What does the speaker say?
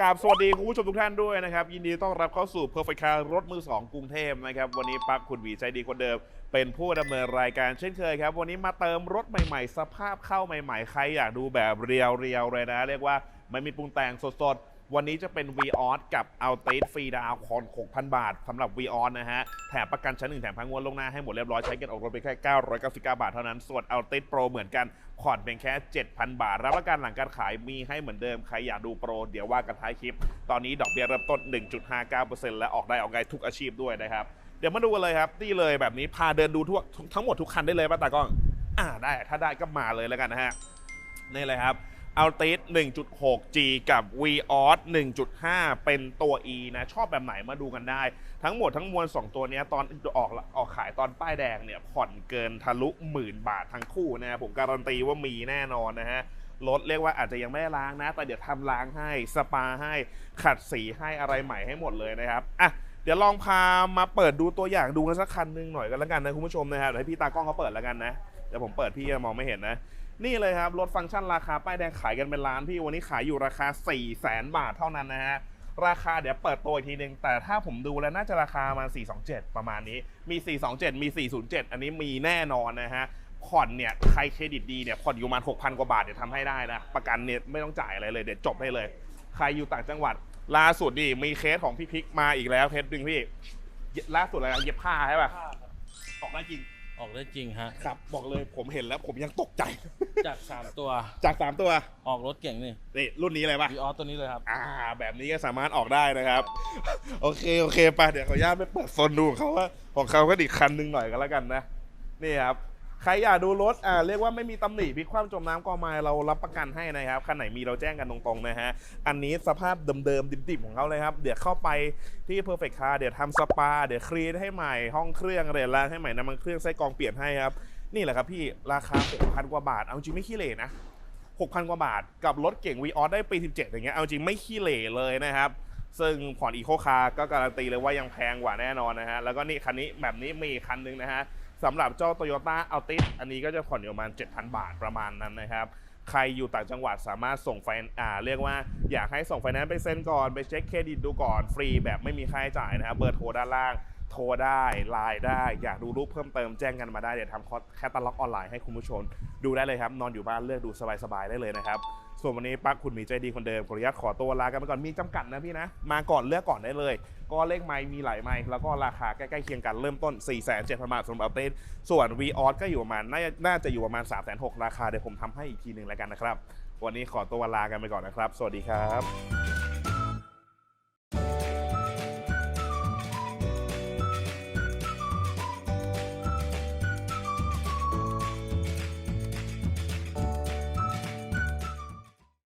กราบสวัสดีคุณผู้ชมทุกท่านด้วยนะครับ ยินดีต้อนรับเข้าสู่ Perfect Car รถมือ 2 กรุงเทพนะครับ วันนี้ปั๊บคุณหวีใจดีคนเดิม เป็นผู้ดำเนินรายการเช่นเคยครับ วันนี้มาเติมรถใหม่ ๆ สภาพเข้าใหม่ ๆ ใครอยากดูแบบเรียวๆเลยนะ เรียกว่าไม่มีปรุงแต่งสดๆ วันนี้จะเป็น v ีออสกับเอาเตสฟรีดาวคอน6,000 บาทสำหรับ v ีออสนะฮะ แถมประกันชั้นหนึ่งแถมพังงวดลงหน้าให้หมดเรียบร้อยใช้เงินออกรถไปแค่ 999 บาทเท่านั้น ส่วนเอาเตสโปรเหมือนกันผ่อนเพียงแค่ 7,000 บาท รับประกันหลังการขายมีให้เหมือนเดิม ใครอยากดูโปร เดี๋ยวว่ากันท้ายคลิป ตอนนี้ดอกเบี้ยเริ่มต้น 1.59%และออกได้ออกไงทุกอาชีพด้วยนะครับเดี๋ยวมาดูกันเลยครับที่เลยแบบนี้พาเดินดูทั่วทั้งหมดทุกคันได้เลยป่ะตากล้อง อ่าได้ถ้าได้ก็มาเลยแล้วกันนะฮะนี่เลยครับ a l t i s 1.6G กับ v o s 1.5 เป็นตัว E นะ ชอบแบบไหนมาดูกันได้ ทั้งหมดทั้งมวล 2 ตัวนี้ตอนออกออกขายตอนป้ายแดงเนี่ย ผ่อนเกินทะลุหมื่นบาททั้งคู่นะครับผมการันตีว่ามีแน่นอนนะฮะรถเรียกว่าอาจจะยังไม่ล้างนะ แต่เดี๋ยวทำล้างให้สปาให้ขัดสีให้อะไรใหม่ให้หมดเลยนะครับอะเดี๋ยวลองพามาเปิดดูตัวอย่างดูกันสักคันหนึ่งหน่อยก็แล้วกันนะคุณผู้ชมนะครับเดี๋ยวให้พี่ตากล้องเขาเปิดแล้วกันนะเดี๋ยวผมเปิดพี่จะมองไม่เห็นนะ นี่เลยครับ รถฟังก์ชันราคาป้ายแดงขายกันเป็นล้านพี่วันนี้ขายอยู่ราคา 4 0 0แสนบาทเท่านั้นนะฮะราคาเดี๋ยวเปิดตัวอีกทีนึงแต่ถ้าผมดูแล้วน่าจะราคามา427 ประมาณนี้มี 427 มี 407 อันนี้มีแน่นอนนะฮะผ่อนเนี่ยใครเครดิตดีเนี่ยผ่อนอยู่มา6,000 กว่าบาทเดี๋ยวทำให้ได้นะ ประกันเนี่ยไม่ต้องจ่ายอะไรเลยเดี๋ยวจบให้เลย ใครอยู่ต่างจังหวัดล่าสุดนี่มีเคสของพี่พิกมาอีกแล้วเคสหนึ่งพี่ล่าสุดอะไรนะเย็บผ้าใช่ป่ะออกได้จริง ออกได้จริงฮะ ครับ บอกเลยผมเห็นแล้วผมยังตกใจ จาก 3 ตัว จากสามตัวออกรถเก่งนี่นี่รุ่นนี้เลยป่ะวีออสตัวนี้เลยครับ อ่า แบบนี้ก็สามารถออกได้นะครับ โอเคโอเคไปเดี๋ยวขออนุญาตไปเปิดโซนดูของเขาว่าของเขาก็อีกคันหนึ่งหน่อยก็แล้วกันนะ นี่ครับ ใครอยากดูรถอ่าเรียกว่าไม่มีตำหนิพลิกคว่ำจมน้ำกอไม้เรารับประกันให้นะครับคันไหนมีเราแจ้งกันตรงๆนะฮะอันนี้สภาพเดิมๆดิบๆของเขาเลยครับเดี๋ยวเข้าไปที่ Perfect Car เดี๋ยวทำสปา เดี๋ยวคลีนให้ใหม่ห้องเครื่องเดี๋ยวล้างให้ใหม่น้ำมันเครื่องไส้กรองเปลี่ยนให้ครับนี่แหละครับพี่ราคา6,000กว่าบาทเอาจริงไม่ขี้เหร่นะ6,000 กว่าบาทกับรถเก่ง v ีออได้ปี 17 อย่างเงี้ยเอาจริงไม่ขี้เหร่เลยนะครับ ซึ่งผ่อนอีโคคาร์ก็การันตีเลยว่ายังแพงกว่าแน่นอนนะฮะ แล้วก็นี่คันนี้แบบนี้มีคันนึงนะฮะ สำหรับเจ้า Toyota Altis อันนี้ก็จะผ่อนอยู่ประมาณ 7,000 บาทประมาณนั้นนะครับใครอยู่ต่างจังหวัดสามารถส่งไฟอ่าเรียกว่าอยากให้ส่งไฟแนนซ์ไปเซ็นก่อนไปเช็คเครดิตดูก่อนฟรีแบบไม่มีค่าใช้จ่ายนะครับเบอร์โทรด้านล่าง โทรได้ไลน์ได้ อยากดูรูปเพิ่มเติมแจ้งกันมาได้เดี๋ยวทำคอสแคตตาล็อกออนไลน์ให้คุณผู้ชมดูได้เลยครับ นอนอยู่บ้านเลือกดูสบายๆได้เลยนะครับ ส่วนวันนี้ปั๊กคุณหมีใจดีคนเดิมขออนุญาตขอตัวลากันไปก่อนมีจำกัดนะพี่นะ มาก่อนเลือกก่อนได้เลย ก็เลขไม้มีหลายไม้แล้วก็ราคาใกล้ๆเคียงกันเริ่มต้น 4 7 0 0 0บาทสำหรับเต้นส่วน v ีออสก็อยู่ประมาณน่าจะน่าจะอยู่ประมาณ 3 6 0 0ราคาเดี๋ยวผมทำให้อีกทีหนึ่งแล้วกันนะครับวันนี้ขอตัวลากันไปก่อนนะครับ สวัสดีครับ